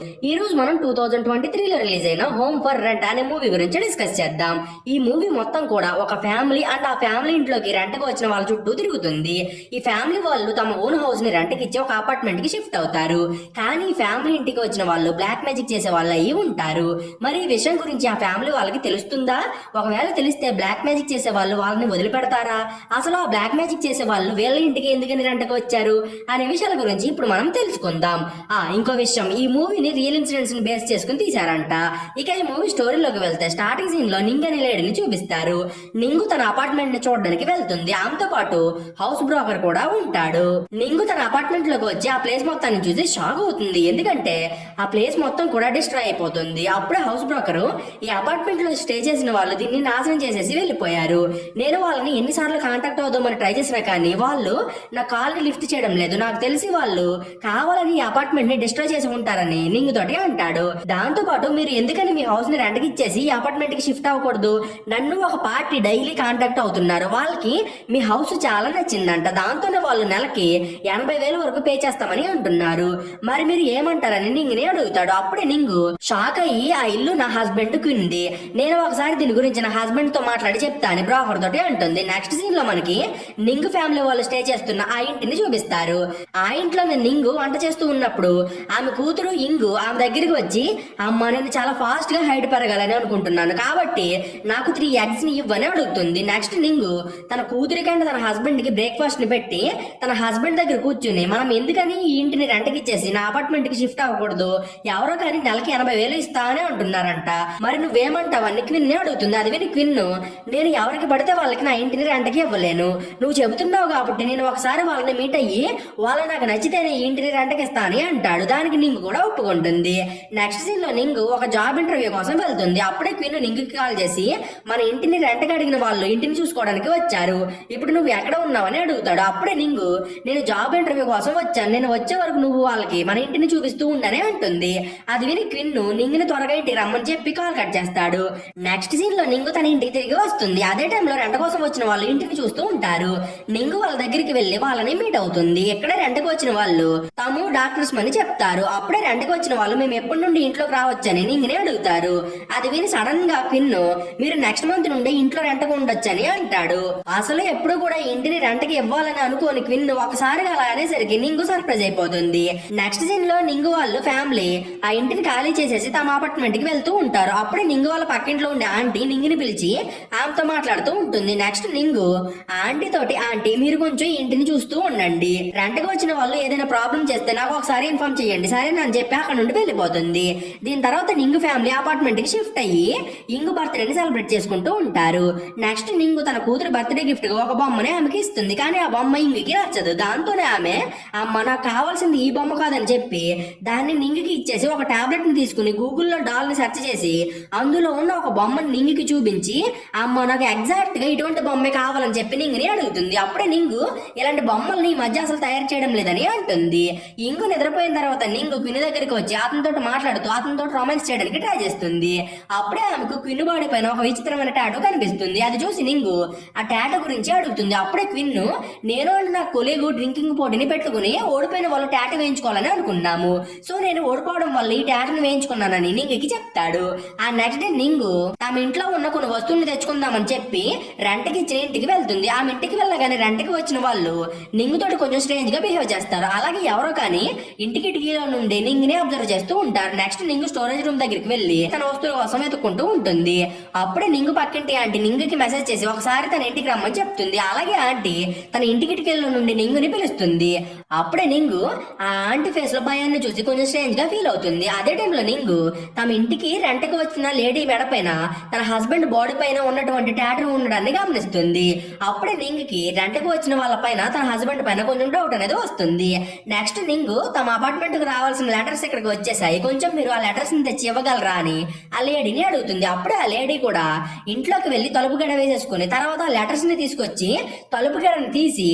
ఈ రోజు మనం టూ థౌజండ్ ట్వంటీ త్రీలో రిలీజ్ అయిన హోమ్ ఫర్ రెంట్ అనే మూవీ గురించి డిస్కస్ చేద్దాం. ఈ మూవీ మొత్తం కూడా ఒక ఫ్యామిలీ అండ్ ఆ ఫ్యామిలీ ఇంట్లోకి రెంట్కి వచ్చిన వాళ్ళ చుట్టూ తిరుగుతుంది. ఈ ఫ్యామిలీ వాళ్ళు తమ ఓన్ హౌస్ని రెంట్కి ఇచ్చి ఒక అపార్ట్మెంట్కి షిఫ్ట్ అవుతారు. కానీ ఫ్యామిలీ ఇంటికి వచ్చిన వాళ్ళు బ్లాక్ మ్యాజిక్ చేసే వాళ్ళు అయి ఉంటారు. మరి ఈ విషయం గురించి ఆ ఫ్యామిలీ వాళ్ళకి తెలుస్తుందా? ఒకవేళ తెలిస్తే బ్లాక్ మ్యాజిక్ చేసే వాళ్ళు వాళ్ళని వదిలిపెడతారా? అసలు ఆ బ్లాక్ మ్యాజిక్ చేసే వాళ్ళు వీళ్ళ ఇంటికి ఎందుకని రెంట్కి వచ్చారు? అనే విషయాల గురించి ఇప్పుడు మనం తెలుసుకుందాం. ఆ ఇంకో విషయం. ఈ మూవీని రియల్ ఇన్సిడెంట్స్ని బేస్ చేసుకుని తీశారంట. ఇక ఈ మూవీ స్టోరీలోకి వెళ్తే స్టార్టింగ్ సీన్లో నింగ్ అనే లేడీని చూపిస్తారు. నింగు తన అపార్ట్మెంట్ని చూడడానికి వెళ్తుంది. ఆమెతో పాటు హౌస్ బ్రోకర్ కూడా ఉంటాడు. నింగు తన అపార్ట్మెంట్లోకి వచ్చి ఆ ప్లేస్ మొత్తాన్ని చూసి షాక్ అవుతుంది. ఎందుకంటే ఆ ప్లేస్ మొత్తం కూడా డిస్ట్రాయ్ అయిపోతుంది. అప్పుడే హౌస్ బ్రోకర్ ఈ అపార్ట్మెంట్లో స్టే చేసిన వాళ్ళు దీన్ని నాశనం చేసేసి వెళ్ళిపోయారు. నేను వాళ్ళని ఎన్నిసార్లు కాంటాక్ట్ అవుదామని ట్రై చేసినా కానీ వాళ్ళు నా కాల్ని లిఫ్ట్ చేయడం లేదు. నాకు తెలిసి వాళ్ళు కావాలని ఈ అపార్ట్మెంట్ని డిస్ట్రాయ్ చేసి ఉంటారని నింగు తోటి అంటాడు. దాంతో పాటు మీరు ఎందుకని మీ హౌస్ని రెంట్కి ఇచ్చేసి అపార్ట్మెంట్కి షిఫ్ట్ అవ్వకూడదు? నన్ను ఒక పార్టీ డైలీ కాంటాక్ట్ అవుతున్నారు. వాళ్ళకి మీ హౌస్ చాలా నచ్చిందంట. దాంతోనే వాళ్ళు నెలకి ఎనభై వేల వరకు పే చేస్తామని అంటున్నారు. మరి మీరు ఏమంటారని నింగుని అడుగుతాడు. అప్పుడే నింగు షాక్ అయ్యి ఆ ఇల్లు నా హస్బెండ్కి ఉంది. నేను ఒకసారి దీని గురించి నా హస్బెండ్తో మాట్లాడి చెప్తాను బ్రోకర్ తోటి అంటుంది. నెక్స్ట్ సీన్లో మనకి నింగు ఫ్యామిలీ వాళ్ళు స్టే చేస్తున్న ఆ ఇంటిని చూపిస్తారు. ఆ ఇంట్లో నింగు వంట చేస్తూ ఉన్నప్పుడు ఆమె కూతురు ఇంగు ఆమె దగ్గరికి వచ్చి అమ్మ నేను చాలా ఫాస్ట్గా హైట్ పెరగాలని అనుకుంటున్నాను. కాబట్టి నాకు త్రీ ఎగ్స్ని ఇవ్వని అడుగుతుంది. నెక్స్ట్ నింగు తన కూతురికంటే తన హస్బెండ్కి బ్రేక్ఫాస్ట్ని పెట్టి తన హస్బెండ్ దగ్గర కూర్చుని మనం ఎందుకని ఈ ఇంటిని రెంట్కి ఇచ్చేసి నా అపార్ట్మెంట్కి షిఫ్ట్ అవ్వకూడదు? ఎవరో కానీ నెలకి ఎనభై వేలు ఇస్తానే అంటున్నారంట. మరి నువ్వేమంటావని క్విన్ అడుగుతుంది. అది విని క్విన్ నేను ఎవరికి పడితే వాళ్ళకి నా ఇంటిని రెంట్కి ఇవ్వలేను. నువ్వు చెబుతున్నావు కాబట్టి నేను ఒకసారి వాళ్ళని మీట్ అయ్యి వాళ్ళు నాకు నచ్చితేనే ఈ ఇంటిని రెంట్కి ఇస్తా అంటాడు. దానికి నింగు కూడా ఉంటుంది. నెక్స్ట్ సీన్లో నింగు ఒక జాబ్ ఇంటర్వ్యూ కోసం వెళ్తుంది. అప్పుడే క్విన్ నింగ్ కాల్ చేసి మన ఇంటిని రెంట్కి అడిగిన వాళ్ళు ఇంటిని చూసుకోవడానికి వచ్చారు. ఇప్పుడు నువ్వు ఎక్కడ ఉన్నావని అడుగుతాడు. అప్పుడే నింగు నేను జాబ్ ఇంటర్వ్యూ కోసం వచ్చాను. నేను వచ్చే వరకు నువ్వు వాళ్ళకి మన ఇంటిని చూపిస్తూ ఉండనే ఉంటుంది అది విని క్విన్ నింగుని త్వరగా ఇంటికి రమ్మని చెప్పి కాల్ కట్ చేస్తాడు. నెక్స్ట్ సీన్లో నింగు తన ఇంటికి తిరిగి వస్తుంది. అదే టైంలో రెంట కోసం వచ్చిన వాళ్ళు ఇంటిని చూస్తూ ఉంటారు. నింగు వాళ్ళ దగ్గరికి వెళ్ళి వాళ్ళని మీట్ అవుతుంది. ఇక్కడ రెంటకు వచ్చిన వాళ్ళు తాము డాక్టర్స్ అని చెప్తారు. అప్పుడే రెంటకు వచ్చిన వాళ్ళు మేము ఎప్పటి నుండి ఇంట్లోకి రావచ్చని ఇంకనే అడుగుతారు. అది విని సడన్గా పిన్ను మీరు నెక్స్ట్ మంత్ నుండి ఇంట్లో రెంట్కి ఉండొచ్చని అంటాడు. అసలు ఎప్పుడు కూడా ఇంటిని రెంట్కి ఇవ్వాలని అనుకోని క్విన్ ఒకసారిగా అలా అనేసరికి నింగు సర్ప్రైజ్ అయిపోతుంది. నెక్స్ట్ సీన్లో నింగు వాళ్ళు ఫ్యామిలీ ఆ ఇంటిని ఖాళీ చేసేసి తమ అపార్ట్మెంట్కి వెళ్తూ ఉంటారు. అప్పుడే నింగు వాళ్ళ పక్కింట్లో ఉండే ఆంటీ నింగిని పిలిచి ఆమెతో మాట్లాడుతూ ఉంటుంది. నెక్స్ట్ నింగు ఆంటీ తోటి ఆంటీ మీరు కొంచెం ఇంటిని చూస్తూ ఉండండి. రెంట్కి వచ్చిన వాళ్ళు ఏదైనా ప్రాబ్లం చేస్తే నాకు ఒకసారి ఇన్ఫార్మ్ చేయండి. సరే అని చెప్పి అక్కడ నుండి వెళ్ళిపోతుంది. దీని తర్వాత నింగు ఫ్యామిలీ అపార్ట్మెంట్కి షిఫ్ట్ అయ్యి ఇంగు బర్త్డేని సెలబ్రేట్ చేసుకుంటూ ఉంటారు. నెక్స్ట్ నింగు తన కూతురు బర్త్డే గిఫ్ట్గా ఒక బొమ్మని ఆమెకి ఇస్తుంది. కానీ ఆ బొమ్మ ఇంగుకి నచ్చదు. దాంతోనే ఆమె అమ్మ నాకు కావాల్సింది ఈ బొమ్మ కాదని చెప్పి దాన్ని నింగికి ఇచ్చేసి ఒక టాబ్లెట్ని తీసుకుని గూగుల్లో డాల్ని సెర్చ్ చేసి అందులో ఉన్న ఒక బొమ్మని నింగికి చూపించి అమ్మ నాకు ఎగ్జాక్ట్గా ఇటువంటి బొమ్మే కావాలని చెప్పి నింగిని అడుగుతుంది. అప్పుడే నింగు ఇలాంటి బొమ్మల్ని ఈ మధ్య అసలు తయారు చేయడం లేదని అంటుంది. ఇంగు నిద్రపోయిన తర్వాత నింగు పిని దగ్గరికి వచ్చి అతనితో మాట్లాడుతూ అతనితో రొమాన్స్ చేయడానికి ట్రై చేస్తుంది. అప్పుడే ఆమెకు క్విన్ బాడీ పైన ఒక విచిత్రమైన టాటూ కనిపిస్తుంది. అది చూసి నింగు ఆ టాటూ గురించి అడుగుతుంది. అప్పుడే క్విన్ నేను నా కొలీగు డ్రింకింగ్ పోటీని పెట్టుకుని ఓడిపోయిన వాళ్ళు టాటూ వేయించుకోవాలని అనుకున్నాము సో నేను ఓడిపోవడం వల్ల ఈ టాటూని వేయించుకున్నానని నింగికి చెప్తాడు. ఆ నెక్స్ట్ డే నింగు తమ ఇంట్లో ఉన్న కొన్ని వస్తువులు తెచ్చుకుందామని చెప్పి రెంట్కి ఇచ్చిన ఇంటికి వెళ్తుంది. ఆమె ఇంటికి వెళ్ళగానే రెంట్కి వచ్చిన వాళ్ళు నింగుతోటి కొంచెం స్ట్రేంజ్గా బిహేవ్ చేస్తారు. అలాగే ఎవరో కానీ ఇంటి కిటికీలో నుండి నింగిని అబ్జర్వ్ చేస్తూ ఉంటారు. నెక్స్ట్ నింగు స్టోరేజ్ రూమ్ దగ్గరికి వెళ్ళి తన వస్తువుల కోసం వెతుక్కుంటూ ఉంటుంది. అప్పుడే నింగు పక్కింటి ఆంటీ నింగుకి మెసేజ్ చేసి ఒకసారి తన ఇంటికి రమ్మని చెప్తుంది. అలాగే ఆంటీ తన ఇంటి వెళ్ళి నుండి నింగుని పిలుస్తుంది. అప్పుడే నింగు ఆ ఆంటీ ఫేస్లో భయాన్ని చూసి కొంచెం స్ట్రేంజ్గా ఫీల్ అవుతుంది. అదే టైంలో నింగు తమ ఇంటికి రెంట్కి వచ్చిన లేడీ మెడ పైన తన హస్బెండ్ బాడీ పైన ఉన్నటువంటి టాటూ ఉండడాన్ని గమనిస్తుంది. అప్పుడే నింగుకి రెంట్కి వచ్చిన వాళ్ళ పైన తన హస్బెండ్ పైన కొంచెం డౌట్ అనేది వస్తుంది. నెక్స్ట్ నింగు తమ అపార్ట్మెంట్కు రావాల్సిన లెటర్స్ ఇక్కడికి వచ్చేసాయి. కొంచెం మీరు ఆ లెటర్స్ని తెచ్చి ఇవ్వగలరా అని ఆ లేడీని అడుగుతుంది. అప్పుడే ఆ లేడీ కూడా ఇంట్లోకి వెళ్ళి తలుపు గడ వేసేసుకుని తర్వాత ఆ లెటర్స్ని తీసుకొచ్చి తలుపు గడని తీసి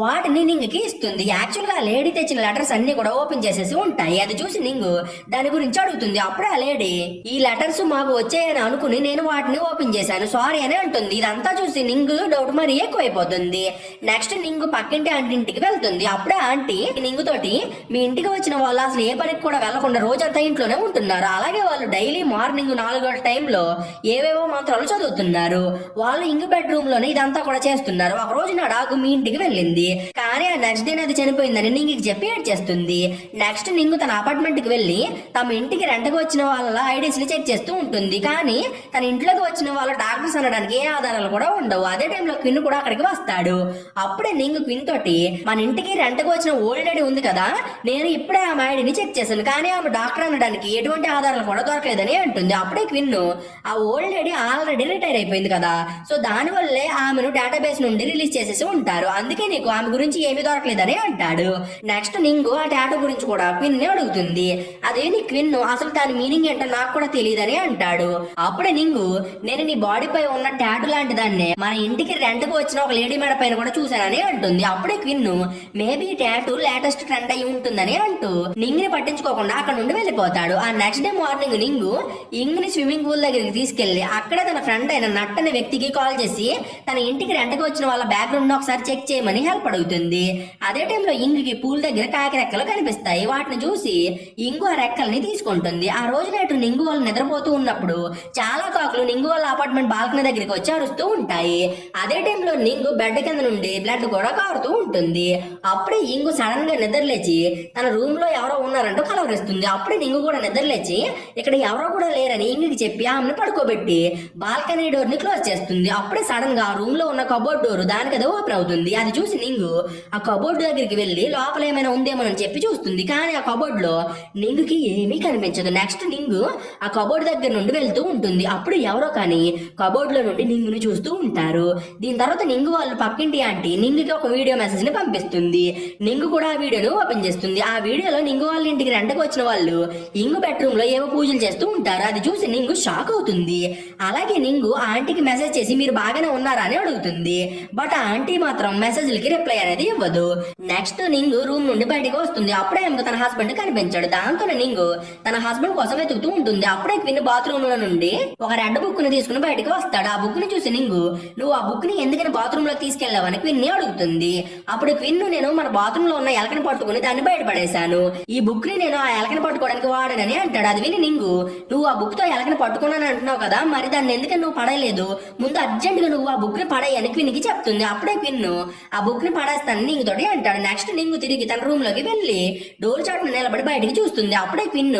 వాటిని నింగుకి ఇస్తుంది. యాక్చువల్గా ఆ లేడీ తెచ్చిన లెటర్స్ అన్ని కూడా ఓపెన్ చేసేసి ఉంటాయి. అది చూసి నింగు దాని గురించి అడుగుతుంది. అప్పుడే ఆ లేడీ ఈ లెటర్స్ మాకు వచ్చాయని అనుకుని నేను వాటిని ఓపెన్ చేశాను. సారీ అని అంటుంది. ఇదంతా చూసి నింగు డౌట్ మరి ఎక్కువైపోతుంది. నెక్స్ట్ నింగు పక్కింటి ఆంటీ ఇంటికి వెళ్తుంది. అప్పుడే ఆంటీ నింగుతోటి మీ ఇంటికి వచ్చిన వాళ్ళు అసలు ఏ పనికి కూడా వెళ్ళకుండా రోజంతా ఇంట్లోనే ఉంటున్నారు. అలాగే వాళ్ళు డైలీ మార్నింగ్ నాలుగో టైంలో ఏవేవో మంత్రాలు చదువుతున్నారు. వాళ్ళు ఇంగ్ బెడ్రూమ్లోనే ఇదంతా కూడా చేస్తున్నారు. ఒక రోజు నా డాగు మీ ఇంటికి వెళ్ళింది. కానీ ఆ నెక్స్ట్ డే అది చనిపోయిందని నింగికి చెప్పి ఏడ్చేస్తుంది నెక్స్ట్ నింగు తన అపార్ట్మెంట్కి వెళ్ళి తమ ఇంటికి రెంటకు వచ్చిన వాళ్ళ ఐడీస్ని చెక్ చేస్తూ ఉంటుంది. కానీ తన ఇంట్లోకి వచ్చిన వాళ్ళ డాక్టర్స్ అనడానికి ఏ ఆధారాలు కూడా ఉండవు. అదే టైంలో క్విన్ కూడా అక్కడికి వస్తాడు. అప్పుడే నింగు క్విన్ తోటి మన ఇంటికి రెంటకు వచ్చిన ఓల్డ్ ఐడి ఉంది కదా నేను ఇప్పుడే ఆ ఐడిని చెక్ చేశాను. కానీ ఆమె డాక్టర్ అనడానికి ఎటువంటి ఆధారాలు కూడా దొరకలేదని అంటుంది. అప్పుడే క్విన్ ఆ ఓల్డ్ లేడీ ఆల్రెడీ రిటైర్ అయిపోయింది కదా. సో దాని వల్లే ఆమెను డేటాబేస్ నుండి రిలీజ్ చేసేసి ఉంటారు. అందుకే నీకు ఆమె గురించి ఏమీ దొరకలేదని అంటాడు. నెక్స్ట్ నింగు ఆ టాటూ గురించి కూడా క్విన్ని అడుగుతుంది. అదే నీ క్విన్ అసలు దాని మీనింగ్ ఏంటో నాకు కూడా తెలియదని అంటాడు. అప్పుడే నింగు నేను నీ బాడీ పై ఉన్న టాటూ లాంటి దాన్నే మన ఇంటికి రెంట్కు వచ్చిన ఒక లేడీ మేడ పైన కూడా చూశానని అంటుంది. అప్పుడే Quin maybe tattoo latest trend అయి ఉంటుందని అంటూ నింగిని పట్టించుకోకుండా అక్కడ నుండి వెళ్ళిపోతాడు. ఆ నెక్స్ట్ డే మార్నింగ్ నింగు ఇంగ్ని స్విమ్మింగ్ పూల్ దగ్గరికి తీసుకెళ్ళి అక్కడ తన ఫ్రెండ్ అయిన నట్ అనే వ్యక్తికి కాల్ చేసి తన ఇంటికి రెంటకు వచ్చిన వాళ్ళ బ్యాక్గ్రౌండ్ ఒకసారి చెక్ చేయమని హెల్ప్ అడుగుతుంది. అదే టైంలో ఇంగుకి పూల్ దగ్గర కాకి రెక్కలు కనిపిస్తాయి. వాటిని చూసి ఇంగు ఆ రెక్కల్ని తీసుకుంటుంది. ఆ రోజు నైట్ నింగు వాళ్ళు నిద్రపోతూ ఉన్నప్పుడు చాలా కాకులు నింగు వాళ్ళ అపార్ట్మెంట్ బాల్కనీ దగ్గరికి వచ్చి అరుస్తూ ఉంటాయి. అదే టైంలో నింగు బెడ్ కింద నుండి బ్లడ్ కూడా కారుతూ ఉంటుంది. అప్పుడే ఇంగు సడన్గా నిద్రలేచి తన రూమ్లో ఎవరో ఉన్నారంటూ కలవరిస్తుంది. అప్పుడే నింగు కూడా నిద్రలేచి ఇక్కడ ఎవరో కూడా లేరని ఇంగికి చెప్పి ఆమెను పడుకోబెట్టి బాల్కనీ డోర్ని క్లోజ్ చేస్తుంది. అప్పుడే సడన్గా రూమ్లో ఉన్న కబోర్డ్ డోర్ దానికి అది ఓపెన్ అవుతుంది. అది చూసి నింగు ఆ కబోర్డ్ దగ్గరికి వెళ్ళి లోపల ఏమైనా ఉందేమో అని చెప్పి చూస్తుంది. కానీ ఆ కబోర్డ్లో నింగుకి ఏమీ కనిపించదు. నెక్స్ట్ నింగు ఆ కబోర్డ్ దగ్గర నుండి వెళ్తూ ఉంటుంది. అప్పుడు ఎవరో కానీ కబోర్డ్లో నుండి నింగుని చూస్తూ ఉంటారు. దీని తర్వాత నింగు వాళ్ళు పక్కింటి ఆంటీ నింగుకి ఒక వీడియో మెసేజ్ని పంపిస్తుంది. నింగు కూడా ఆ వీడియోను ఓపెన్ చేస్తుంది. ఆ వీడియోలో నింగు వాళ్ళ ఇంటికి రెండకు వచ్చిన వాళ్ళు ఇంగు బెడ్రూమ్లో ఏవో పూజలు చేస్తూ ఉంటారు. అది చూసి నింగు షాక్ అవుతుంది. అలాగే నింగు ఆంటీకి మెసేజ్ చేసి మీరు బాగానే ఉన్నారా? అని అడుగుతుంది. బట్ ఆ ఆంటీ మాత్రం మెసేజ్లకి రిప్లై అనేది ఇవ్వదు. నెక్స్ట్ నింగు రూమ్ నుండి బయటకు వస్తుంది. అప్పుడే ఆమెకు తన హస్బెండ్ కనిపించాడు. దాంతో నింగు తన హస్బెండ్ కోసం వెతుకుతూ ఉంటుంది. అప్పుడే క్విన్ బాత్రూమ్లో నుండి ఒక రెడ్ బుక్ని తీసుకుని బయటకు వస్తాడు. ఆ బుక్ని చూసి నింగు నువ్వు ఆ బుక్ని ఎందుకని బాత్రూమ్లో తీసుకెళ్ళావని క్విన్ని అడుగుతుంది. అప్పుడు క్విన్ నేను మన బాత్రూమ్లో ఉన్న ఎలకని పట్టుకుని దాన్ని బయటపడేశాను. ఈ బుక్ని నేను ఆ ఎలకని పట్టుకోవడానికి వాడనని అంటాడు అది విని నింగు. నువ్వు ఆ బుక్తో ఎలకని పట్టుకున్నాను అంటున్నావు కదా మరి దాన్ని ఎందుకని నువ్వు పడలేదు? ముందు అర్జెంట్గా నువ్వు ఆ బుక్ని పడేయని క్విన్కి చెప్తుంది. అప్పుడే క్విన్ ఆ బుక్ని పడేస్తాను నింగు తోటి అంటాడు. నెక్స్ట్ నింగు తిరిగి తన రూమ్లోకి వెళ్ళి డోర్ చాటున నిలబడి బయటికి చూస్తుంది. అప్పుడే క్విన్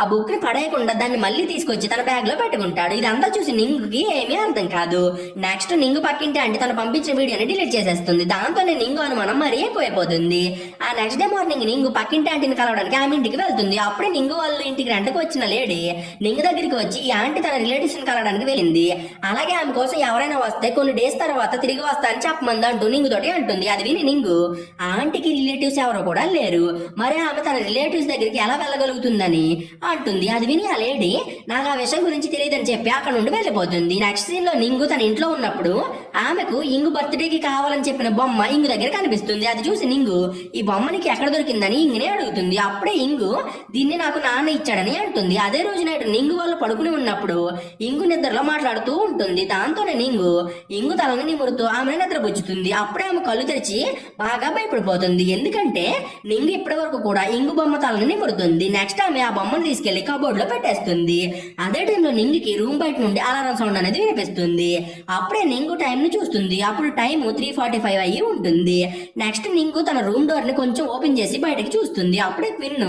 ఆ బుక్ని పడేయకుండా దాన్ని మళ్ళీ తీసుకొచ్చి తన బ్యాగ్లో పెట్టుకుంటాడు. ఇదంతా చూసి నింగుకి ఏమీ అర్థం కాదు. నెక్స్ట్ నింగు పక్కింటి అంటే తను పంపించిన వీడియోని డిలీట్ చేసేస్తుంది. దాంతోనే నింగు అనుమానం మరీ ఎక్కువైపోతుంది. ఆ నెక్స్ట్ డే మార్నింగ్ నింగు పక్కింటి ఆంటీని కలవడానికి ఆమె ఇంటికి వెళ్తుంది. అప్పుడే నింగు వాళ్ళ ఇంటికి రెంటకు వచ్చిన లేడీ నింగు దగ్గరికి వచ్చి ఈ ఆంటీ తన రిలేటివ్స్ని కలవడానికి వెళ్ళింది. అలాగే ఆమె కోసం ఎవరైనా వస్తే కొన్ని డేస్ తర్వాత తిరిగి వస్తా అని చెప్పమంది అంటూ నింగు తోటి అంటుంది. అది విని నింగు ఆ ఆంటీకి రిలేటివ్స్ ఎవరో కూడా లేరు. మరి ఆమె తన రిలేటివ్స్ దగ్గరికి ఎలా వెళ్ళగలుగుతుందని? అంటుంది. అది విని ఆ లేడీ నాకు ఆ విషయం గురించి తెలియదని చెప్పి అక్కడ నుండి వెళ్ళిపోతుంది. నెక్స్ట్ సీన్లో నింగు తన ఇంట్లో ఉన్నప్పుడు ఆమెకు ఇంగు బర్త్డేకి కావాలని చెప్పిన బొమ్మ ఇంగు దగ్గర కనిపిస్తుంది. అది చూసి నింగు ఈ బొమ్మ నీకు ఎక్కడ దొరికిందని ఇంగునే అడుగుతుంది. అప్పుడే ఇంగు దీన్ని నాకు నాన్న ఇచ్చాడని అంటుంది. అదే రోజు నైట్ నింగు వాళ్ళు పడుకుని ఉన్నప్పుడు ఇంగు నిద్రలో మాట్లాడుతూ ఉంటుంది. దాంతోనే నింగు ఇంగు తలని నిమురుతూ ఆమె నిద్రపుచ్చుతుంది. అప్పుడే ఆమె కళ్ళు తెరిచి బాగా భయపడిపోతుంది. ఎందుకంటే నింగు ఇప్పటి వరకు కూడా ఇంగు బొమ్మ తలని నిమురుతుంది. నెక్స్ట్ ఆమె ఆ బొమ్మను తీసుకెళ్ళి కబోర్డ్లో పెట్టేస్తుంది. అదే టైంలో నింగుకి రూమ్ బయట నుండి అలారం సౌండ్ అనేది వినిపిస్తుంది. అప్పుడే నింగు టైం ని చూస్తుంది. అప్పుడు టైం త్రీ ఫార్టీ ఫైవ్ అయ్యి ఉంటుంది. నెక్స్ట్ నింగు తన రూమ్ డోర్ని కొంచెం ఓపెన్ చేసి బయటకి చూస్తుంది. అప్పుడే క్విన్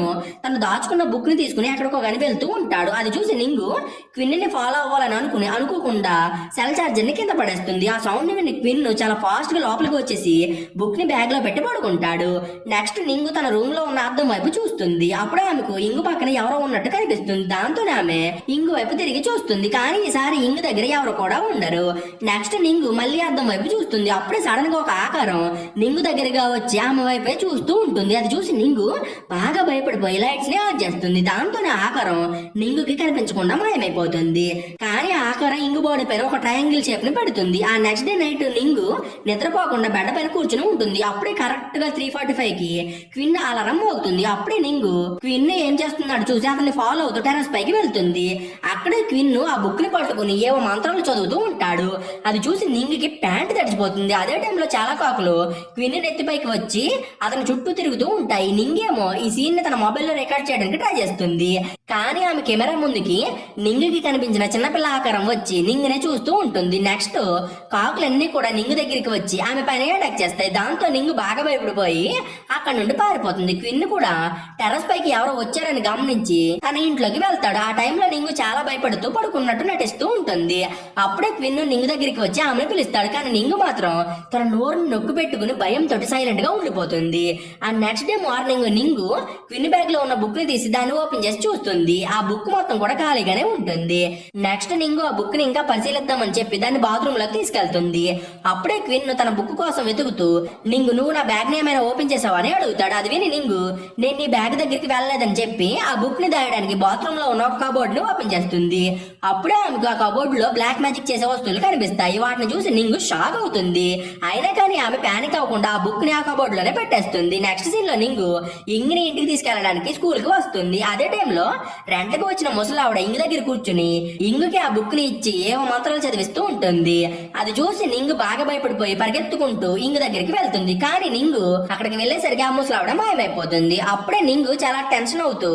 తను దాచుకున్న బుక్ని తీసుకుని ఎక్కడికో కానీ వెళ్తూ ఉంటాడు. అది చూసి నింగు క్విన్ని ఫాలో అవ్వాలని అనుకుని అనుకోకుండా సెల్ చార్జర్ని కింద పడేస్తుంది. ఆ సౌండ్ విని క్విన్ చాలా ఫాస్ట్గా లోపలికి వచ్చేసి బుక్ని బ్యాగ్లో పెట్టి పడుకుంటాడు. నెక్స్ట్ నింగు తన రూమ్లో ఉన్న అద్దం వైపు చూస్తుంది. అప్పుడే ఆమెకు ఇంగు పక్కన ఎవరో ఉన్నట్టు కనిపిస్తుంది. దాంతోనే ఆమె ఇంగు వైపు తిరిగి చూస్తుంది. కానీ ఈసారి ఇంగు దగ్గర ఎవరు కూడా ఉండరు. నెక్స్ట్ నింగు మళ్ళీ అద్దం వైపు చూస్తుంది. అప్పుడే సడన్గా ఒక ఆకారం నింగు దగ్గరగా వచ్చి ఆమె వైపే చూస్తూ ఉంటుంది. అది చూసి నింగు బాగా భయపడిపోయి లైట్స్ని ఆన్ చేస్తుంది. దాంతోనే ఆకారం నింగుకి కనిపించకుండా మాయమైపోతుంది. కానీ ఆకారం ఇంగు బోర్డు పైన ఒక ట్రయాంగిల్ షేప్ని పెడుతుంది. ఆ నెక్స్ట్ డే నైట్ నింగు నిద్రపోకుండా బెడ్ పైన కూర్చుని ఉంటుంది. అప్పుడే కరెక్ట్గా త్రీ ఫార్టీ ఫైవ్కి క్విన్ అలారం మోగుతుంది. అప్పుడే నింగు క్విన్ ఏం చేస్తున్నాడు చూసి అతన్ని ఫాలో అవుతూ టెరస్ పైకి వెళ్తుంది. అక్కడే క్విన్ ఆ బుక్ని పట్టుకుని ఏవో మంత్రాలు చదువుతూ ఉంటాడు. అది చూసి నింగికి ప్యాంట్ తడిచిపోతుంది. అదే టైంలో చాలా కాకులు క్విన్ నెత్తిపైకి వచ్చి అతని చుట్టూ తిరుగుతూ ఉంటాయి. నింగేమో ఈ సీన్ని తన మొబైల్లో రికార్డ్ చేయడానికి ట్రై చేస్తుంది. కానీ ఆమె కెమెరా ముందుకి నింగికి కనిపించిన చిన్నపిల్ల ఆకారం వచ్చి నింగునే చూస్తూ ఉంటుంది. నెక్స్ట్ కాకులన్నీ కూడా నింగు దగ్గరికి వచ్చి ఆమె పైన అటాక్ చేస్తాయి. దాంతో నింగు బాగా భయపడిపోయి అక్కడ నుండి పారిపోతుంది. క్విన్ కూడా టెర్రస్ పైకి ఎవరో వచ్చారని గమనించి తన ఇంట్లోకి వెళ్తాడు. ఆ టైంలో నింగు చాలా భయపడుతూ పడుకున్నట్టు నటిస్తూ ఉంటుంది. అప్పుడే క్విన్ నింగు దగ్గరికి వచ్చి ఆమెను పిలుస్తాడు. కానీ నింగు మాత్రం తన నోరుని నొక్కు పెట్టుకుని భయంతో సైలెంట్గా ఉండిపోతుంది. ఆ next day morning Nin Quin బ్యాగ్లో ఉన్న బుక్ని తీసి దాన్ని ఓపెన్ చేసి చూస్తుంది. ఆ బుక్ మొత్తం కూడా ఖాళీగానే ఉంటుంది. నెక్స్ట్ నింగు ఆ బుక్ని ఇంకా పరిశీలిద్దామని చెప్పి దాన్ని బాత్రూమ్లో తీసుకెళ్తుంది. అప్పుడే క్విన్ తన బుక్ కోసం వెతుకుతూ నింగు నువ్వు నా బ్యాగ్ని ఏమైనా ఓపెన్ చేసావా? అని అడుగుతాడు. అది విని నింగు నేను నీ బ్యాగ్ దగ్గరికి వెళ్ళలేదని చెప్పి ఆ బుక్ని దాయడానికి బాత్రూమ్లో ఉన్న ఒక కబోర్డ్ని ఓపెన్ చేస్తుంది. అప్పుడే ఆమెకు ఆ కబోర్డ్లో బ్లాక్ మ్యాజిక్ చేసే వస్తువులు కనిపిస్తాయి. వాటిని చూసి నింగు షాక్ అవుతుంది. అయినా కానీ ఆమె పానిక్ అవ్వకుండా ఆ బుక్ని ఆ కబోర్డ్లోనే పెట్టేస్తుంది. నెక్స్ట్ సీన్లో నింగు ఇంగిని ఇంటికి తీసుకెళ్ళడానికి స్కూల్కి వస్తుంది. అదే టైంలో రెంట్కి వచ్చిన ముసలావిడ ఇంగు దగ్గర కూర్చుని ఇంగుకి ఆ బుక్ని ఇచ్చి ఏవో మంత్రాలు చదివిస్తూ ఉంటుంది. అది చూసి నింగు బాగా భయపడిపోయి పరిగెత్తుకుంటూ ఇంగు దగ్గరికి వెళ్తుంది. కానీ నింగు అక్కడికి వెళ్ళేసరికి ఆ ముసలావిడ మాయమైపోతుంది. అప్పుడే నింగు చాలా టెన్షన్ అవుతూ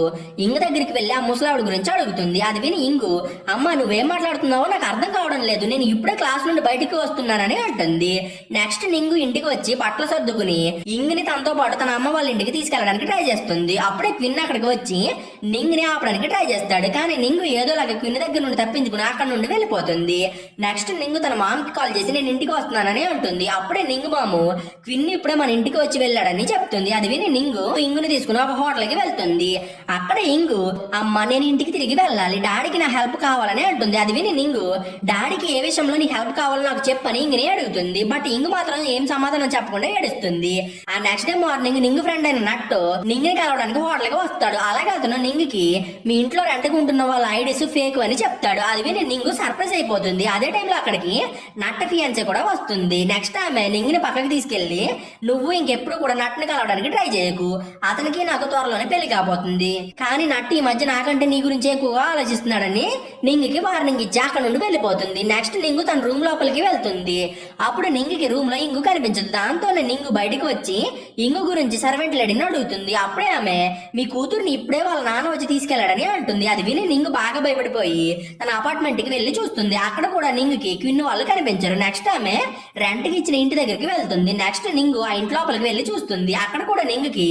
ఇంగు దగ్గరికి వెళ్ళి ఆ ముసలావిడ గురించి అడుగుతుంది. అది విని ఇంగు అమ్మ నువ్వేం మాట్లాడుతున్నావో నాకు అర్థం కావడం లేదు. నేను ఇప్పుడే క్లాస్ నుండి బయటికి వస్తున్నానని అంటుంది. నెక్స్ట్ నింగు ఇంటికి వచ్చి బట్టలు సర్దుకుని ఇంగుని తనతో పాటు తన అమ్మ వాళ్ళ ఇంటికి తీసుకెళ్ళడానికి ట్రై చేస్తుంది. అప్పుడే క్విన్ అక్కడికి వచ్చి నింగుని ఆపడానికి ట్రై చేస్తాడు. కానీ నింగు ఏదోలాగా క్విన్ దగ్గర నుండి తప్పించుకుని అక్కడ నుండి వెళ్ళిపోతుంది. నెక్స్ట్ నింగు తన మామకి కాల్ చేసి నేను ఇంటికి వస్తున్నానని అంటుంది. అప్పుడే నింగు మాము క్విన్ ఇప్పుడే మన ఇంటికి వచ్చి వెళ్ళాడని చెప్తుంది. అది విని నింగు ఇంగుని తీసుకుని ఒక హోటల్కి వెళ్తుంది. అక్కడ ఇంగు అమ్మ నేను ఇంటికి తిరిగి వెళ్ళాలి. డాడీకి నా హెల్ప్ కావాలని అంటుంది. అది విని నింగు డాడీకి ఏ విషయంలో నీ హెల్ప్ కావాలో నాకు చెప్పని ఇంగుని అడుగుతుంది. బట్ ఇంగు మాత్రం ఏం సమాధానం చెప్పకుండా ఏడుస్తుంది. ఆ next day morning Nin friend అయిన నట్టు నింగిని కలవడానికి హోటల్కి వస్తాడు. అలాగే అతను నింగికి మీ ఇంట్లో రెంట్కి ఉంటున్న వాళ్ళ ఐడీస్ ఫేక్ అని చెప్తాడు. అది విని నింగు సర్ప్రైజ్ అయిపోతుంది. అదే టైంలో అక్కడికి నట్ట ఫియాన్సీ కూడా వస్తుంది. నెక్స్ట్ ఆమె నింగిని పక్కకి తీసుకెళ్ళి నువ్వు ఇంకెప్పుడు కూడా నట్టుని కలవడానికి ట్రై చేయకు. అతనికి నాకు త్వరలోనే పెళ్ళి కాబోతుంది. కానీ నట్టు ఈ మధ్య నాకంటే నీ గురించి ఎక్కువగా ఆలోచిస్తున్నాడని నింగికి వార్నింగ్ ఇచ్చి అక్కడ నుండి వెళ్ళిపోతుంది. నెక్స్ట్ నింగు తన రూమ్ లోపలికి వెళ్తుంది. అప్పుడు నింగికి రూమ్లో ఇంగు కనిపించదు. దాంతోనే నింగు బయటికి వచ్చి ఇంగు గురించి సర్వెంట్ లేడీని అడుగుతుంది. అప్పుడే ఆమె మీ కూతుర్ని ఇప్పుడే వాళ్ళ నాన్న వచ్చి తీసుకెళ్ళాడని అంటుంది. అది విని నింగు బాగా భయపడిపోయి తన అపార్ట్మెంట్కి వెళ్ళి చూస్తుంది. అక్కడ కూడా నింగుకి క్విన్ వాళ్ళు కనిపించరు. నెక్స్ట్ ఆమె రెంట్కి ఇచ్చిన ఇంటి దగ్గరికి వెళ్తుంది. నెక్స్ట్ నింగు ఆ ఇంటి లోపలికి వెళ్ళి చూస్తుంది. అక్కడ కూడా నింగుకి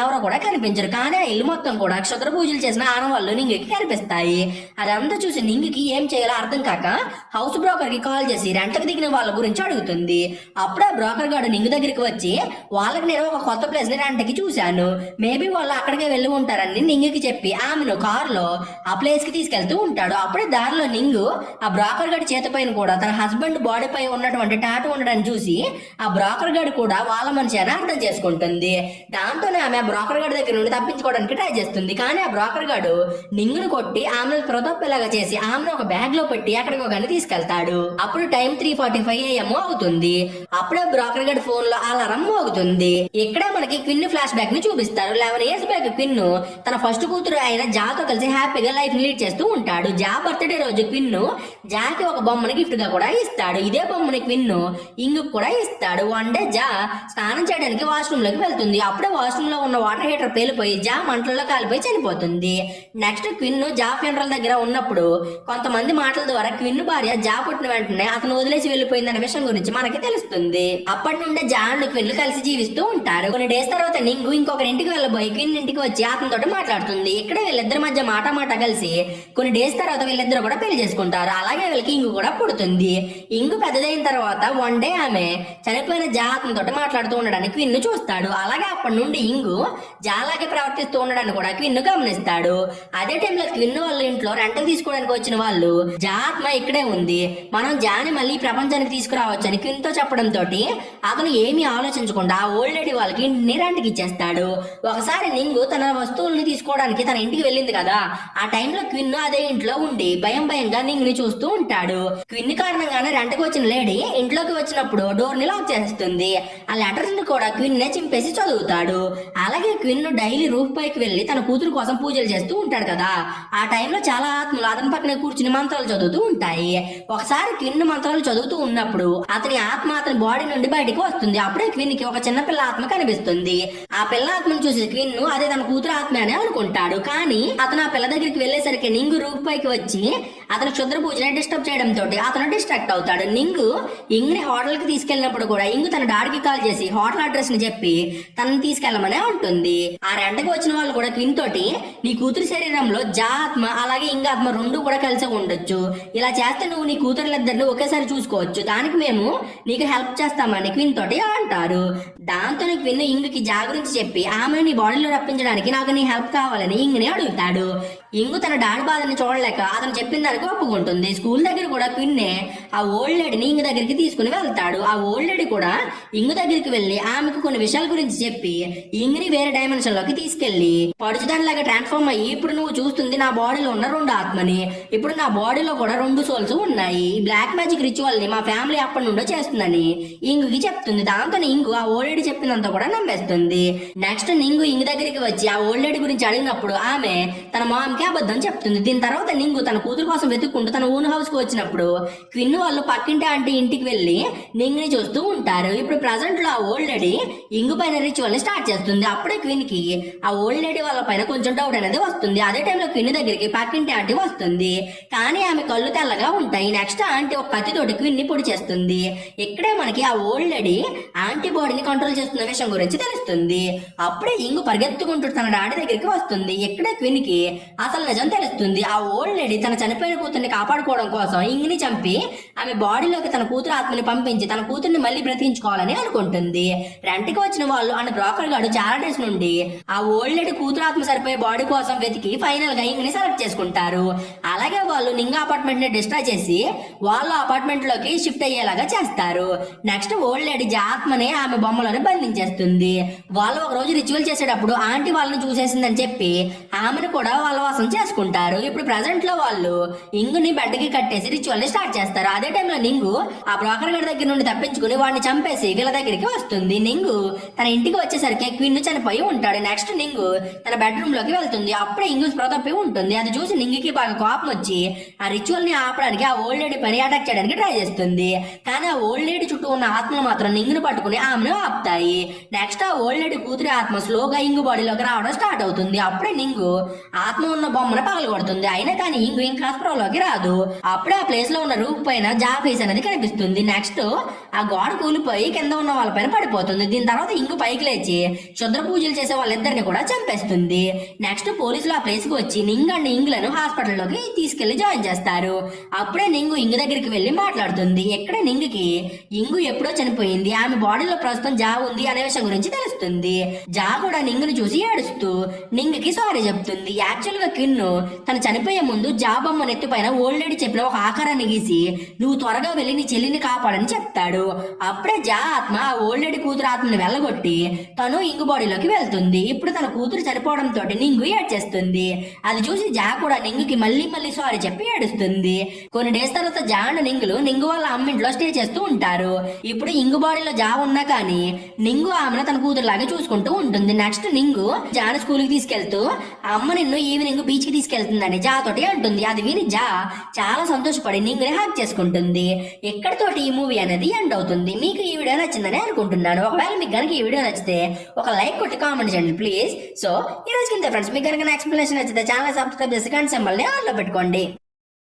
ఎవరో కూడా కనిపించరు. కానీ ఆ ఇల్లు మొత్తం కూడా క్షుద్ర పూజలు చేసిన ఆనవాళ్ళు నింగుకి కనిపిస్తాయి. అదంతా చూసి నింగుకి ఏం చేయాలో అర్థం కాక హౌస్ బ్రోకర్కి కాల్ చేసి రెంట్కి దిగిన వాళ్ళ గురించి అడుగుతుంది. అప్పుడే బ్రోకర్ గారు నింగు దగ్గరికి వచ్చి వాళ్ళకి నేను ఒక కొత్త ప్లేస్ని రెంట్కి చూశాను. మేబీ వాళ్ళు అక్కడికే వెళ్ళి ఉంటారని నింగుకి చెప్పి ఆమెను కారులో ఆ ప్లేస్కి తీసుకెళ్తూ ఉంటాడు. అప్పుడే దారిలో నింగు ఆ బ్రోకర్ గడి చేతి పైన కూడా తన హస్బెండ్ బాడీ పై ఉన్నటువంటి టాటూ ఉండడాన్ని చూసి ఆ బ్రోకర్ గడి కూడా వాళ్ళ మనిషి అని అర్థం చేసుకుంటుంది. దాంతోనే ఆమె ఆ బ్రోకర్ గడి దగ్గర నుండి తప్పించుకోవడానికి ట్రై చేస్తుంది. కానీ ఆ బ్రోకర్ గడు నింగును కొట్టి ఆమెను ప్రొదప్పేలాగా చేసి ఆమెను ఒక బ్యాగ్లో పెట్టి అక్కడికి కానీ తీసుకెళ్తాడు. అప్పుడు time three forty five AM అవుతుంది. అప్పుడే బ్రోకర్ గడి ఫోన్లో అలారం మోగుతుంది. ఇక్కడే మనకి క్విన్ ఫ్లాష్ బ్యాక్ని చూపిస్తారు. లెవెన్ ఇయర్స్ బ్యాక్ క్విన్ తన ఫస్ట్ కూతురు అయిన జాతో కలిసి హ్యాపీగా లైఫ్ లీడ్ చేస్తూ ఉంటాడు. జా బర్త్డే రోజు క్విన్ జాకి ఒక బొమ్మని గిఫ్ట్గా కూడా ఇస్తాడు. ఇదే బొమ్మని క్విన్ ఇంగు కూడా ఇస్తాడు. వన్ డే జా స్నానం చేయడానికి వాష్రూమ్లోకి వెళ్తుంది. అప్పుడే వాష్రూమ్లో ఉన్న వాటర్ హీటర్ పేలిపోయి జా మంటల్లో కాలిపోయి చనిపోతుంది. నెక్స్ట్ క్విన్ జా ఫ్యూనరల్ దగ్గర ఉన్నప్పుడు కొంతమంది మాటల ద్వారా క్విన్ భార్య జా పుట్టిన వెంటనే అతను వదిలేసి వెళ్ళిపోయిందనే విషయం గురించి మనకి తెలుస్తుంది. అప్పటి నుండే జా అండ్ క్విన్ కలిసి జీవిస్తూ ఉంటారు. కొన్ని డేస్ తర్వాత నింగు ఇంకొకరి ఇంటికి వెళ్ళబోయి క్విన్ ఇంటికి వచ్చి జాతంతో మాట్లాడుతుంది. ఇక్కడే వీళ్ళిద్దరి మధ్య మాట మాట కలిసి కొన్ని డేస్ తర్వాత వీళ్ళిద్దరు కూడా పెళ్ళి చేసుకుంటారు. అలాగే వీళ్ళకి ఇంగు కూడా పుడుతుంది. ఇంగు పెద్దదైన తర్వాత వన్ డే ఆమె చనిపోయిన జాతంతో మాట్లాడుతూ ఉండడానికి విన్ను చూస్తాడు. అలాగే అప్పటి నుండి ఇంగు జాలాగే ప్రవర్తిస్తూ ఉండడానికి కూడా విన్ను గమనిస్తాడు. అదే టైంలో క్విన్ వాళ్ళ ఇంట్లో రెంట్ తీసుకోవడానికి వచ్చిన వాళ్ళు జాత్మ ఇక్కడే ఉంది. మనం జాని మళ్ళీ ప్రపంచానికి తీసుకురావచ్చని అని తో చెప్పడంతో అతను ఏమీ ఆలోచించకుండా ఓల్డ్ లేడీ వాళ్ళకి ఇంటిని ఇచ్చేస్తాడు. ఒకసారి నింగు తన వస్తువుల్ని తీసుకోవడానికి తన ఇంటికి వెళ్ళింది కదా. ఆ టైంలో క్విన్ అదే ఇంట్లో ఉండి భయం భయంగా నింగుని చూస్తూ ఉంటాడు. క్విన్ కారణంగానే రెంటకు వచ్చిన లేడీ ఇంట్లోకి వచ్చినప్పుడు డోర్ని లాక్ చేస్తుంది ఆ లెటర్స్ని కూడా క్విన్ నే చింపేసి చదువుతాడు. అలాగే క్విన్ డైలీ రూఫ్ పైకి వెళ్ళి తన కూతురు కోసం పూజలు చేస్తూ ఉంటాడు కదా. ఆ టైంలో చాలా ఆత్మలు అతని పక్కనే కూర్చుని మంత్రాలు చదువుతూ ఉంటాయి. ఒకసారి క్విన్ మంత్రాలు చదువుతూ ఉన్నప్పుడు అతని ఆత్మ అతని బాడీ నుండి బయటకు వస్తుంది. అప్పుడే క్విన్కి ఒక చిన్న పిల్ల ఆత్మ కనిపిస్తుంది. ఆ పిల్ల ఆత్మను చూసి క్విన్ అదే తన కూతురు ఆత్మ అనుకుంటాడు. కానీ అతను ఆ పిల్ల దగ్గరికి వెళ్ళేసరికి నింగు రూపాయికి వచ్చి అతను క్షుద్ర పూజని డిస్టర్బ్ చేయడం తోటి అతను డిస్ట్రాక్ట్ అవుతాడు. నింగు ఇంగ్ని హోటల్కి తీసుకెళ్ళినప్పుడు కూడా ఇంగు తన డాడీకి కాల్ చేసి హోటల్ అడ్రస్ని చెప్పి తనని తీసుకెళ్ళమనే ఉంటుంది. ఆ రెంటకి వచ్చిన వాళ్ళు కూడా క్విన్ తోటి నీ కూతురు శరీరంలో జా ఆత్మ అలాగే ఇంగాత్మ రెండు కూడా కలిసి ఉండొచ్చు. ఇలా చేస్తే నువ్వు నీ కూతురులిద్దరిని ఒకేసారి చూసుకోవచ్చు. దానికి మేము నీకు హెల్ప్ చేస్తామని క్విన్ తోటి అంటారు. దాంతో క్విన్ ఇంగుకి జా చెప్పి ఆమెను నీ బాడీలో రప్పించడానికి నాకు నీ హెల్ప్ కావాలని ఇంగనే అడుగుతాడు. ఇంగు తన డాడీ బాధని చూడలేక అతను చెప్పిన దానికి ఒప్పుకుంటుంది. స్కూల్ దగ్గర కూడా పిన్నే ఆ ఓల్డ్ లేడీని ఇంగు దగ్గరికి తీసుకుని వెళ్తాడు. ఆ ఓల్డ్ లేడీ కూడా ఇంగు దగ్గరికి వెళ్ళి ఆమెకు కొన్ని విషయాల గురించి చెప్పి ఇంగుని వేరే డైమెన్షన్లోకి తీసుకెళ్ళి పడుచుదానిలాగా ట్రాన్స్ఫార్మ్ అయ్యి ఇప్పుడు నువ్వు చూస్తుంది నా బాడీలో ఉన్న రెండు ఆత్మని. ఇప్పుడు నా బాడీలో కూడా రెండు సోల్స్ ఉన్నాయి. బ్లాక్ మ్యాజిక్ రిచువల్ని మా ఫ్యామిలీ అప్పటి నుండో చేస్తుందని ఇంగుకి చెప్తుంది. దాంతో ఇంగు ఆ ఓల్డ్ లేడీ చెప్పినంత కూడా నమ్మేస్తుంది. నెక్స్ట్ నింగు ఇంగు దగ్గరికి వచ్చి ఆ ఓల్డ్ లేడీ గురించి అడిగినప్పుడు ఆమె తన మామ్కి అబద్ధం చెప్తుంది. దీని తర్వాత నింగు తన కూతురు కోసం వెతుక్కుంటూ తన ఓన్ హౌస్కి వచ్చినప్పుడు క్విన్ వాళ్ళు పక్కింటి ఆంటీ ఇంటికి వెళ్ళి నింగుని చూస్తూ ఉంటారు. ఇప్పుడు ప్రజెంట్లో ఆ ఓల్డ్ లేడీ ఇంగు పైన రిచువల్ని స్టార్ట్ చేస్తుంది. అప్పుడే క్విన్కి ఆ ఓల్డ్ లేడీ వాళ్ళ పైన కొంచెం డౌట్ అనేది వస్తుంది. అదే టైంలో క్విన్ దగ్గరికి పక్కింటి ఆంటీ వస్తుంది. కానీ ఆమె కళ్ళు తెల్లగా ఉంటాయి. నెక్స్ట్ ఆంటీ ఒక కత్తితోటి క్విన్ని పొడి చేస్తుంది. ఇక్కడే మనకి ఆ ఓల్డ్ లేడీ యాంటీబాడీని కంట్రోల్ చేస్తున్న విషయం గురించి తెలుస్తుంది. అప్పుడే ఇంగు పరిగెత్తుకుంటూ తన డాడీ దగ్గరికి వస్తుంది. ఇక్కడే క్విన్కి అసలు నిజం తెలుస్తుంది ఆ ఓల్డ్ లేడీ తన చనిపోయిన కూతుర్ని కాపాడుకోవడం కోసం ఇంగ్ని చంపి ఆమె బాడీలోకి తన కూతురు ఆత్మని పంపించి తన కూతుర్ని మళ్ళీ బ్రతికించుకోవాలని అనుకుంటుంది. రెంట్కి వచ్చిన వాళ్ళు అండ్ బ్రోకర్ గాడు చాలా డేస్ నుండి ఆ ఓల్డ్ లేడీ కూతురు ఆత్మ సరిపోయే బాడీ కోసం వెతికి ఫైనల్గా ఇంగ్ని సెలెక్ట్ చేసుకుంటారు. అలాగే వాళ్ళు నింగా అపార్ట్మెంట్ని డిస్ట్రాయ్ చేసి వాళ్ళ అపార్ట్మెంట్లోకి షిఫ్ట్ అయ్యేలాగా చేస్తారు. నెక్స్ట్ ఓల్డ్ లేడీ జాత్మని ఆమె బొమ్మలను బంధించేస్తుంది. వాళ్ళు ఒక రోజు రిచువల్ చేసేటప్పుడు ఆంటీ వాళ్ళని చూసేసిందని చెప్పి ఆమెను కూడా వాళ్ళ వాసం చేసుకుంటారు. ఇప్పుడు ప్రజెంట్లో వాళ్ళు ఇంగుని బెడ్కి కట్టేసి రిచువల్ని స్టార్ట్ చేస్తారు. అదే టైంలో నింగు ఆ బ్రోకర్ గారి దగ్గర నుండి తప్పించుకుని వాడిని చంపేసి వీళ్ళ దగ్గరికి వస్తుంది. నింగు తన ఇంటికి వచ్చేసరికి క్విన్ చనిపోయి ఉంటాడు. నెక్స్ట్ నింగు తన బెడ్రూమ్లోకి వెళ్తుంది. అప్పుడే ఇంగు స్పృహ ఉంటుంది. అది చూసి నింగుకి బాగా కోపం వచ్చి ఆ రిచువల్ని ఆపడానికి ఆ ఓల్డ్ లేడీ పని అటాక్ చేయడానికి ట్రై చేస్తుంది. కానీ ఆ ఓల్డ్ లేడీ చుట్టూ ఉన్న ఆత్మలు మాత్రం నింగుని పట్టుకుని ఆమెను ఆపుతాయి. నెక్స్ట్ ఆ ఓల్డ్ లేడీ కూతురి ఆత్మ స్లోగా ఇంగు బాడీలోకి రావడం స్టార్ట్ అవుతుంది. అప్పుడే నింగు ఆత్మ ఉన్న బొమ్మను పగలగొడుతుంది. అయినా కానీ ఇంగు ఇంకా స్ప్రోలోకి రాదు. అప్పుడే ఆ ప్లేస్లో ఉన్న రూప్ పైన జాఫీస్ అనేది కనిపిస్తుంది. నెక్స్ట్ ఆ గోడ కూలిపోయి కింద ఉన్న వాళ్ళ పైన పడిపోతుంది. దీని తర్వాత ఇంగు పైకి లేచి క్షుద్ర పూజలు చేసే వాళ్ళిద్దరిని కూడా చంపేస్తుంది. నెక్స్ట్ పోలీసులు ఆ ప్లేస్కి వచ్చి నింగ్ అండ్ ఇంగులను హాస్పిటల్లోకి తీసుకెళ్ళి జాయిన్ చేస్తారు. అప్పుడే నింగు ఇంగు దగ్గరికి వెళ్ళి మాట్లాడుతుంది. ఎక్కడ నింగుకి? ఇంగు ఎప్పుడో చనిపోయింది. ఆమె బాడీలో ప్రస్తుతం జా ఉంది అనే విషయం గురించి తెలుస్తుంది. జా కూడా నింగుని చూసి ఏడుస్తూ నింగుకి సారీ చెప్తుంది. యాక్చువల్గా కిన్ను తను చనిపోయే ముందు జా బొమ్మ నెత్తి పైన చెప్పిన ఒక ఆకారాన్ని గీసి నువ్వు త్వరగా వెళ్ళి నీ చెల్లిని కాపాడని చెప్తాడు. అప్పుడే జా ఆత్మ ఆ ఓల్డ్ కూతురు ఆత్మని వెళ్ళగొట్టి తను ఇంగు బాడీలోకి వెళ్తుంది. ఇప్పుడు తన కూతురు చనిపోవడంతో నింగు ఏడ్చేస్తుంది. అది చూసి జా కూడా నింగుకి మళ్ళీ మళ్ళీ సారీ చెప్పి ఏడుస్తుంది. కొన్ని డేస్ తర్వాత జా అండ్ నింగులు నింగు వాళ్ళ అమ్మింట్లో స్టే చేస్తూ ఉంటారు. ఇప్పుడు ఇంగు బాడీలో జా ఉన్నా కానీ నింగు ఆమెను తన కూతురులాగా చూసుకుంటూ ఉంటుంది. నెక్స్ట్ నింగు జాను స్కూల్కి తీసుకెళ్తూ అమ్మ నిన్ను ఈవినింగ్ బీచ్ బీచ్కి తీసుకెళ్తుందని జా తోటి అంటుంది. అది విని జా చాలా సంతోషపడి నింగుని హ్యాక్ చేసుకుంటుంది. ఎక్కడితోటి ఈ మూవీ అనేది ఎండ్ అవుతుంది? మీకు ఈ వీడియో నచ్చిందని అనుకుంటున్నాను. ఒకవేళ మీకు కనుక ఈ వీడియో నచ్చితే ఒక లైక్ కొట్టి కామెంట్ చేయండి ప్లీజ్ సో ఈ రోజు కింద ఫ్రెండ్స్ మీకు కనుక ఎక్స్ప్లెనేషన్ నచ్చితే ఛానల్ సబ్స్క్రైబ్ చేసి గంట సింబల్ని ఆన్లో పెట్టుకోండి.